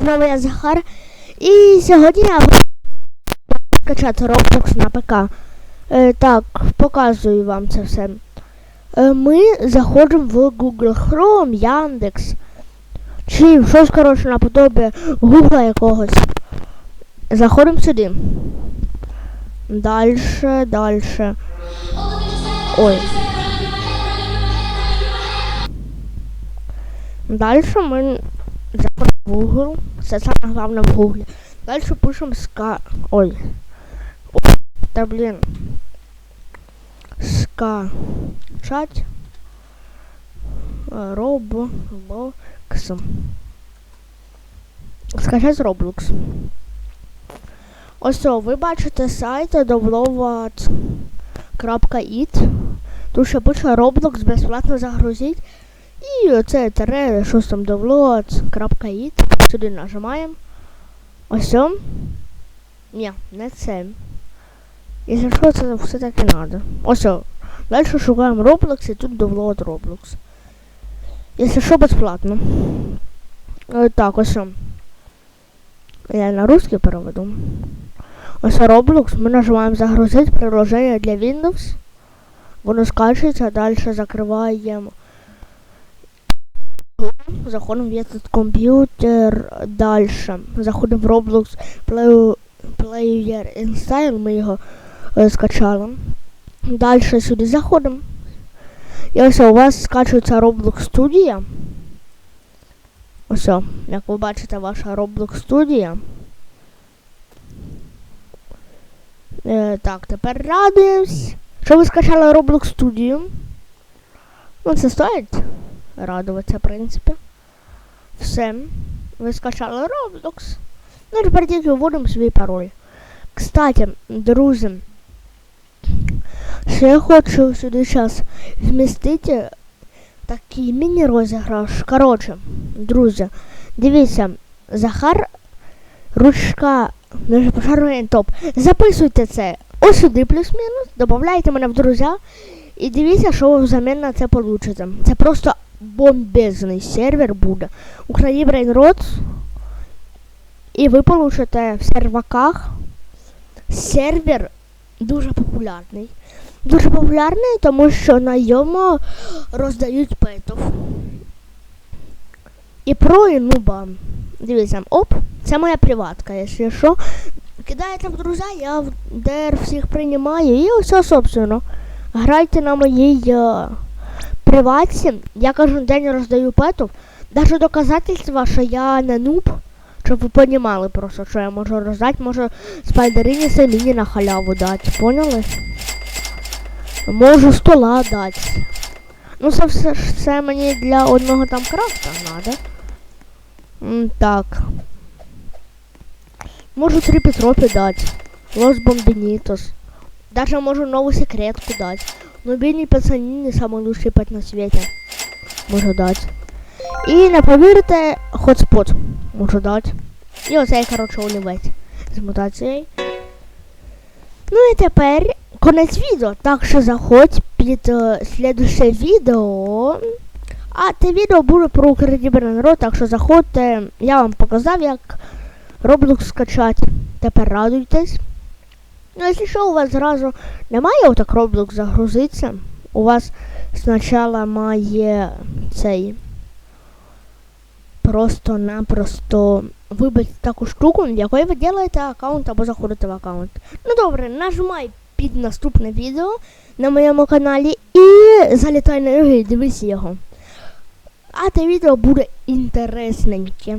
Знову я Захар. І сьогодні я буду скачати Roblox на ПК. Е, так, показую вам це все. Е, ми заходимо в Google Chrome, Яндекс. Чи щось, коротше, наподобі Гугла якогось. Заходимо сюди. Дальше, дальше. Ой. Дальше ми заходимо Google. Це саме головне в Google. Дальше пишемо ска. Ой. Ой. Та блін. Скачать. Роблокс. Скачать Roblox. Ось, ви бачите сайт download.it. Тут ще пише Roblox безплатно загрузить. І оце тере, щось там download.it. Сюди нажимаємо. Ось. Ні, не це. Якщо що, це все таки надо. Ось. о. Далі шукаємо Roblox і тут download Roblox. Якщо що, безплатно. Е, так, ось. Я на русский переведу. Ось Roblox, ми нажимаємо загрузити приложення для Windows. Воно скачується, далі закриваємо. Заходимо в этот комп'ютер далі. Заходимо в Roblox Play, Player Install, ми його е, скачали. Далі сюди заходимо. І ось у вас скачується Roblox Studio. Ось, як ви бачите, ваша Roblox Studio. Е, так, тепер радуємось. Що ви скачали Roblox Studio? Ну, це стоїть радуватися, в принципі. Ви скачали Roblox. Ну, тепер тільки вводимо свій пароль. Кстати, друзі, ще я хочу сюди зараз вмістити такий міні-розіграш. Коротше, друзі, дивіться, Захар ручка Дуже пошарує топ. Записуйте це ось сюди плюс-мінус, додавайте мене в друзі і дивіться, що ви взамін на це получите. Це просто бомбезний сервер буде. Украї Брейнрод. І ви получите в серваках сервер дуже популярний. Дуже популярний, тому що на йому роздають петов. І про і нуба. Дивіться, оп, це моя приватка, якщо що. Кидаєте в друзі, я в ДР всіх приймаю і все, собственно. Грайте на моїй е, приватці. Я кожен день роздаю петов. Даже доказательства, що я не нуб, щоб ви понімали просто, що я можу роздати, можу спайдерині селіні на халяву дати. Поняли? Можу стола дати. Ну це все це мені для одного там крафта треба. Так. Можу три Петропи дать. Лос Бомбинитос. Даже можу новую секретку дать. Но бедный пацани не самый лучший пет на свете. Можу дать. І не повірите, хотспот можу дати. І оцей, коротше, олівець з мутацією. Ну і тепер конець відео. Так що заходь під uh, слідуще відео. А те відео буде про народ, так що заходьте, я вам показав, як Roblox скачати. Тепер радуйтесь. Ну, якщо що, у вас зразу немає отак Roblox загрузиться, у вас спочатку має цей просто-напросто вибити таку штуку, в якої ви робите аккаунт або заходите в аккаунт. Ну добре, нажимай під наступне відео на моєму каналі і залітай на його і дивись його. А те відео буде інтересненьке.